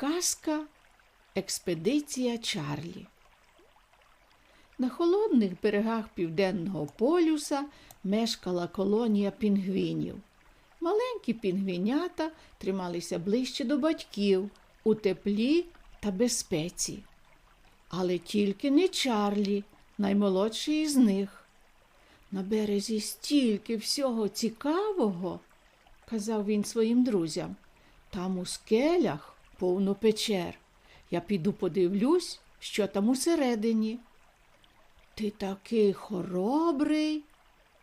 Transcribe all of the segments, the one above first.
Казка Експедиція Чарлі. На холодних берегах Південного полюса мешкала колонія пінгвінів. Маленькі пінгвінята трималися ближче до батьків у теплі та безпеці. Але тільки не Чарлі, наймолодший із них. На березі стільки всього цікавого, казав він своїм друзям. Там у скелях повно печер. Я піду подивлюсь, що там усередині. Ти такий хоробрий,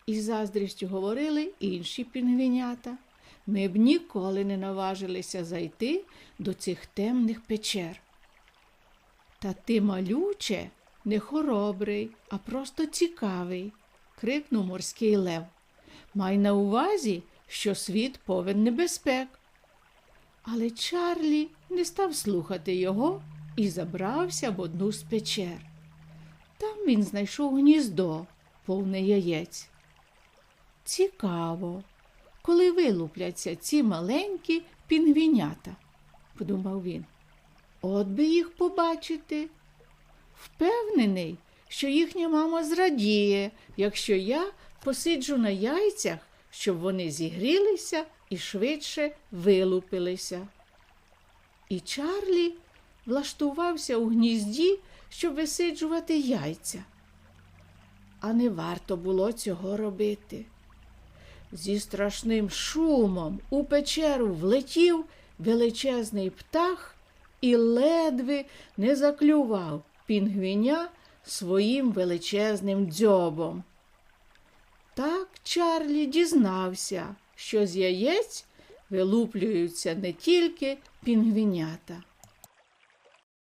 із заздрістю говорили інші пінгвінята. Ми б ніколи не наважилися зайти до цих темних печер. Та ти, малюче, не хоробрий, а просто цікавий, крикнув морський лев. Май на увазі, що світ повен небезпек. Але Чарлі не став слухати його і забрався в одну з печер. Там він знайшов гніздо, повне яєць. Цікаво, коли вилупляться ці маленькі пінгвінята, подумав він. От би їх побачити. Впевнений, що їхня мама зрадіє, якщо я посиджу на яйцях, щоб вони зігрілися і швидше вилупилися. І Чарлі влаштувався у гнізді, щоб висиджувати яйця. А не варто було цього робити. Зі страшним шумом у печеру влетів величезний птах і ледве не заклював пінгвіня своїм величезним дзьобом. Так Чарлі дізнався, що з яєць вилуплюються не тільки пінгвінята.